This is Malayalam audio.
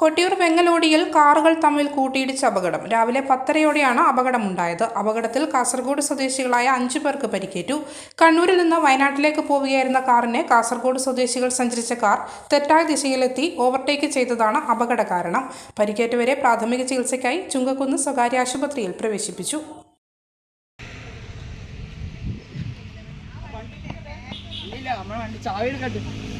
കൊട്ടിയൂർ വെങ്ങലോടിയിൽ കാറുകൾ തമ്മിൽ കൂട്ടിയിടിച്ച അപകടം. രാവിലെ പത്തരയോടെയാണ് അപകടമുണ്ടായത്. അപകടത്തിൽ കാസർഗോഡ് സ്വദേശികളായ അഞ്ചു പേർക്ക് പരിക്കേറ്റു. കണ്ണൂരിൽ നിന്ന് വയനാട്ടിലേക്ക് പോവുകയായിരുന്ന കാറിനെ കാസർഗോഡ് സ്വദേശികൾ സഞ്ചരിച്ച കാർ തെറ്റായ ദിശയിലെത്തി ഓവർടേക്ക് ചെയ്തതാണ് അപകട കാരണം. പരിക്കേറ്റവരെ പ്രാഥമിക ചികിത്സയ്ക്കായി ചുങ്കക്കുന്ന് സ്വകാര്യ ആശുപത്രിയിൽ പ്രവേശിപ്പിച്ചു. ഇല്ല നമ്മുടെ വണ്ടി